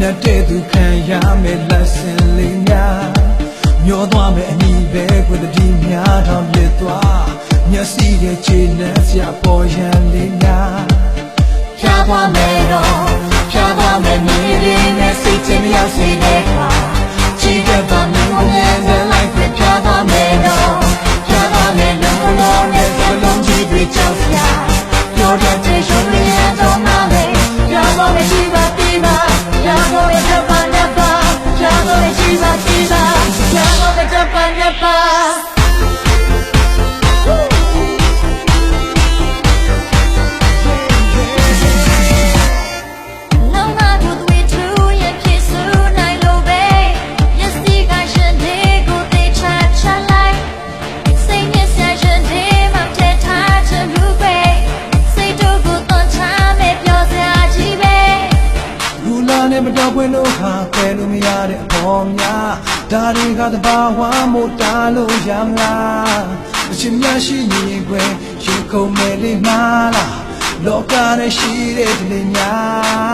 မြတ်တဲ့သူခံရမယ်လက်စင်လေးများမျောသွားမယ်အမိပဲကိုယ်တည်းများထောင်ပြသွားမျက်စိရဲ့ခြေနဲ့ဆရာပေါ်ရန်လေးများဖြာသွားမယ်တော့ဖြာသွားမယ်မြေလေးနဲ့စိတ်ချင်းရောက်စေတဲ့ခါ နဲ့မတော်ခွင့်လို့ဟာပယ်လို့မရတဲ့အပေါ်များဒါတွေကတဘာဝမို့တားလို့ရမလားအချင်းများရှိရင်ခွဲရေကုန်မယ်လေမှားလားလောကနဲ့ရှိတဲ့တလေများ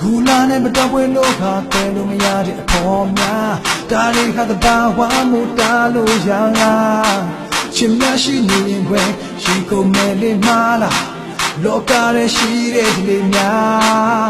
ဂူလာနဲ့မတော်ပွဲလို့ခါပဲလို့မရတဲ့အဖို့များဒါတွေခါတဘာဝမူတာလို့ရလားချင်မရှိနေရင်ခွဲရှိကုန်မယ်လေမှားလားလောကရဲ့ရှိတဲ့ဒီလေးများ